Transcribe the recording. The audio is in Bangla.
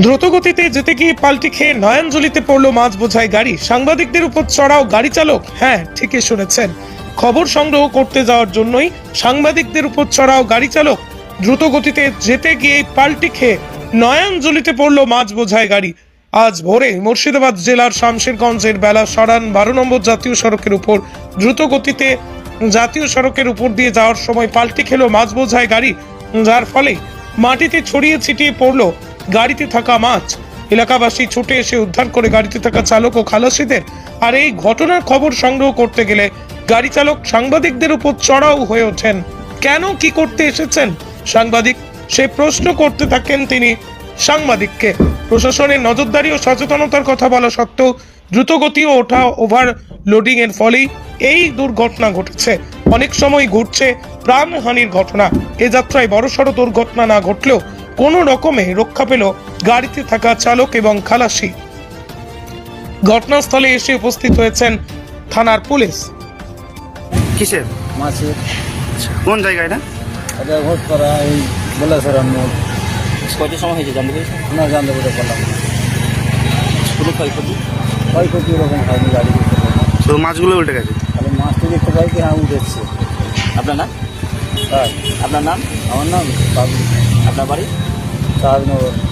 দ্রুত গতিতে যেতে গিয়ে পাল্টি খেয়ে নয়নজলিতে পড়ল মাছ বোঝাই গাড়ি। সাংবাদিকদের উপর চড়াও গাড়ি চালক। হ্যাঁ ঠিকই শুনেছেন। খবর সংগ্রহ করতে যাওয়ার জন্যই সাংবাদিকদের উপর চড়াও গাড়ি চালক দ্রুত গতিতে যেতে গিয়ে পাল্টি খেয়ে নয়নজলিতে পড়ল মাছ বোঝাই গাড়ি। আজ ভোরে মুর্শিদাবাদ জেলার শামশেরগঞ্জের বেলা সরান বারো নম্বর জাতীয় সড়কের উপর দ্রুত গতিতে জাতীয় সড়কের উপর দিয়ে যাওয়ার সময় পাল্টি খেলো মাছ বোঝাই গাড়ি, যার ফলে মাটিতে ছড়িয়ে ছিটিয়ে পড়ল গাড়িতে থাকা মাছ। এলাকাবাসী ছুটে এসে উদ্ধার করে গাড়িতে থাকা চালক ও খালাসিদের। আর এই ঘটনার খবর সংগ্রহ করতে গেলে গাড়ি চালক সাংবাদিকদের উপর চড়াও হয়ে ওঠেন। কেন কি করতে এসেছেন? সাংবাদিক, সে প্রশ্ন করতে থাকেন তিনি সাংবাদিককে। প্রশাসনের নজরদারি ও সচেতনতার কথা বলা সত্ত্বেও দ্রুতগতি ও ওঠা ওভার লোডিং এর ফলেই এই দুর্ঘটনা ঘটেছে। অনেক সময় ঘটছে প্রাণহানির ঘটনা। এ যাত্রায় বড়সড় দুর্ঘটনা না ঘটলেও কোনো রকমে রক্ষা পেল গাড়িতে থাকা চালক এবং খালাসি। ঘটনাস্থলে এসে উপস্থিত হয়েছেন থানার পুলিশ। কিসের? মাছের। কোন জায়গা এটা? এটা ভোট করা এই কত সময় হয়েছে? জানতে পেরেছেন? আমরা জানতে পেরে পেলাম কোনো ক্ষয়ক্ষতি? ক্ষয়ক্ষতি ওরকম হয়নি গাড়ি মাছগুলো উল্টে গেছে? মাছটি দেখতে পাই কি হ্যাঁ উঠেছে। আপনার নাম? তাই আপনার নাম? আমার নাম বাবু আপনার বাড়ি? সাহাবনগর